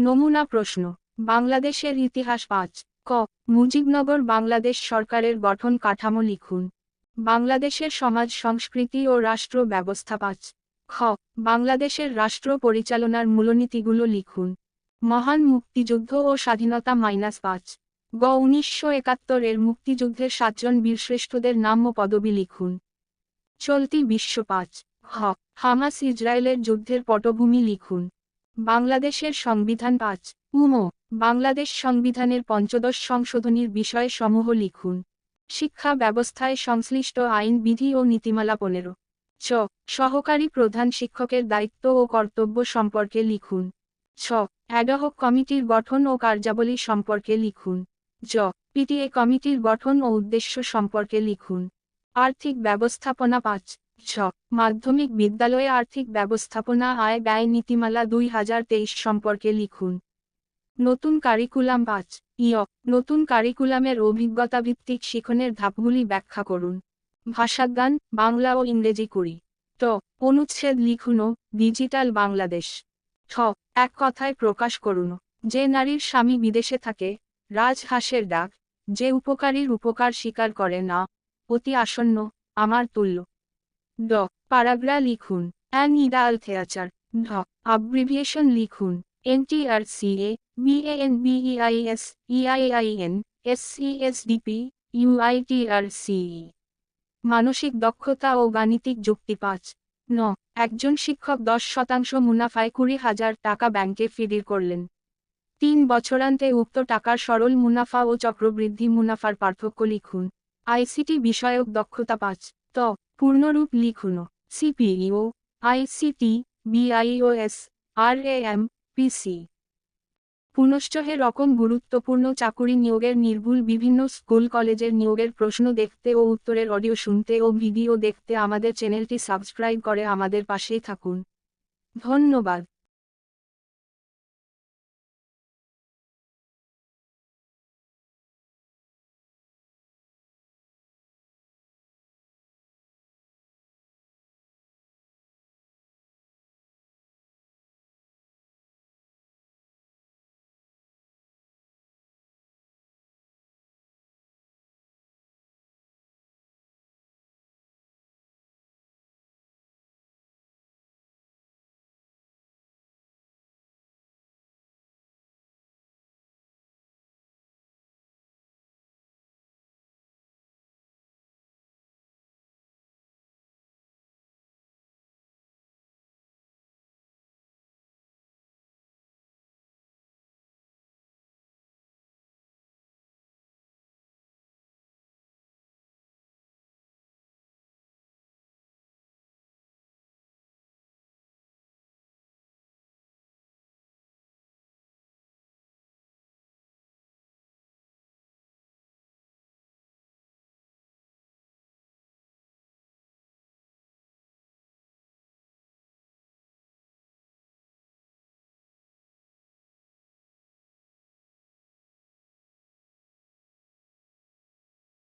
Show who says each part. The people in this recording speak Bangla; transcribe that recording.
Speaker 1: নমুনা প্রশ্ন। বাংলাদেশের ইতিহাস পাঁচ। ক। মুজিবনগর বাংলাদেশ সরকারের গঠন কাঠামো লিখুন। বাংলাদেশের সমাজ, সংস্কৃতি ও রাষ্ট্র ব্যবস্থা পাঁচ। খ। বাংলাদেশের রাষ্ট্র পরিচালনার মূলনীতিগুলো লিখুন। মহান মুক্তিযুদ্ধ ও স্বাধীনতা মাইনাস পাঁচ। গ। উনিশশো একাত্তর এর মুক্তিযুদ্ধের সাতজন বীরশ্রেষ্ঠদের নাম ও পদবি লিখুন। চলতি বিশ্ব পাঁচ। হ। হামাস ইসরায়েলের যুদ্ধের পটভূমি লিখুন। বাংলাদেশের সংবিধান পাঁচ, উমো, বাংলাদেশ সংবিধানের পঞ্চদশ সংশোধনীর বিষয় সমূহ লিখুন। শিক্ষা ব্যবস্থায় সংশ্লিষ্ট আইন, বিধি ও নীতিমালা পনেরো। চ সহকারী প্রধান শিক্ষকের দায়িত্ব ও কর্তব্য সম্পর্কে লিখুন। ছ অ্যাডহক কমিটির গঠন ও কার্যাবলী সম্পর্কে লিখুন। জ, পিটিএ কমিটির গঠন ও উদ্দেশ্য সম্পর্কে লিখুন। আর্থিক ব্যবস্থাপনা পাঁচ ছ মাধ্যমিক বিদ্যালয়ে আর্থিক ব্যবস্থাপনা আয় ব্যয় নীতিমালা দুই হাজার তেইশ সম্পর্কে লিখুন। নতুন কারিকুলাম পাঁচ ইয় নতুন কারিকুলামের অভিজ্ঞতাভিত্তিক শিখনের ধাপগুলি ব্যাখ্যা করুন। ভাষাজ্ঞান, বাংলা ও ইংরেজি কুড়ি ট, অনুচ্ছেদ লিখুন ডিজিটাল বাংলাদেশ। ঠ, এক কথায় প্রকাশ করুন। যে নারীর স্বামী বিদেশে থাকে রাজহাঁসের ডাক, যে উপকারীর উপকার স্বীকার করে না, অতি আসন্ন, আমার তুল্য। ড প্যারাগ্রা লিখুন। অ্যান ইডাল থেয়াচার ঢ আব্রিভিয়েশন লিখুন। NTRCA, BANBEIS, EIIN, SCSDP, UITRCE. মানসিক দক্ষতা ও গাণিতিক যুক্তি পাঁচ। ন, একজন শিক্ষক দশ শতাংশ মুনাফায় কুড়ি হাজার টাকা ব্যাংকে ফিডির করলেন। তিন বছরান্তে উক্ত টাকার সরল মুনাফা ও চক্রবৃদ্ধি মুনাফার পার্থক্য লিখুন। আইসিটি বিষয়ক দক্ষতা পাঁচ। ত পূর্ণরূপ লিখুন। সিপিইও, আইসিটি, বিআইওএস, আর এম পিসি পুনশ্চ হে রকম গুরুত্বপূর্ণ চাকুরি নিয়োগের নির্ভুল বিভিন্ন স্কুল কলেজের নিয়োগের প্রশ্ন দেখতে ও উত্তরের অডিও শুনতে ও ভিডিও দেখতে আমাদের চ্যানেলটি সাবস্ক্রাইব করে আমাদের পাশেই থাকুন। ধন্যবাদ।